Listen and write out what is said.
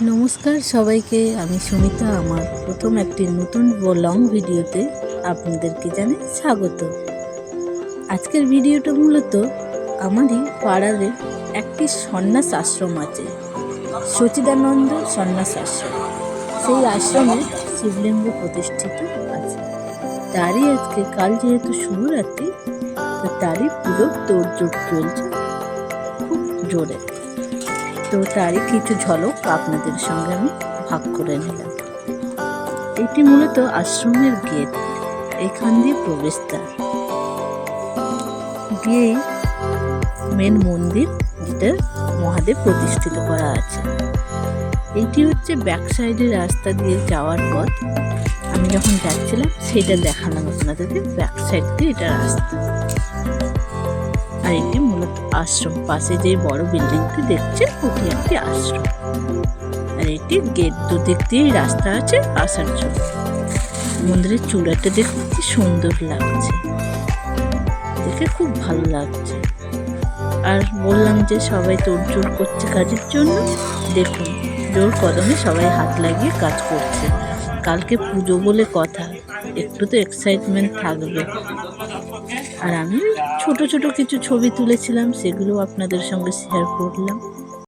নমস্কার সবাইকে, আমি সুমিতা। আমার প্রথম একটি নতুন লং ভিডিওতে আপনাদেরকে জানাই স্বাগত। আজকের ভিডিওটা মূলত আমারই পাড়ারে একটি সন্ন্যাস আশ্রম আছে, সচিদানন্দ সন্ন্যাস আশ্রম। সেই আশ্রমে শিবলিঙ্গ প্রতিষ্ঠিত আছে। তারই আজকে কাল যেহেতু শিবরাত্রি তো তারই পুজোর তোড়জোড় চলছে, খুব জোরে। তো তারই কিছু ঝলক আপনাদের সঙ্গে আমি ভাগ করে নিলাম। এটি মূলত আশ্রমের গেট, এখান দিয়ে প্রবেশদ্বার। গিয়েই মেন মন্দির যেটা মহাদেব প্রতিষ্ঠিত করা আছে। এটি হচ্ছে ব্যাক সাইডের রাস্তা দিয়ে যাওয়ার পথ। আমি যখন যাচ্ছিলাম, সেটা দেখালাম আপনাদেরকে ব্যাক সাইড দিয়ে এটা রাস্তা। আর এটি মূলত আশ্রম। পাশে যে বড় বিল্ডিংটি দেখছেন, ওটি একটি আশ্রম। আর এটি গেট দুদিক দিয়ে রাস্তা আছে, আসার জন্য। মন্দিরের চূড়াটা দেখতে কি সুন্দর লাগছে। দেখে খুব ভালো লাগছে। আর বললাম যে সবাই তোড়জোড় করছে কাজের জন্য। দেখুন, জোর কদমে সবাই হাত লাগিয়ে কাজ করছে। কালকে পুজো বলে কথা। একটু তো এক্সাইটমেন্ট থাকবে। আর আমি ছোট ছোট কিছু ছবি তুলেছিলাম সেগুলো আপনাদের সঙ্গে শেয়ার করলাম।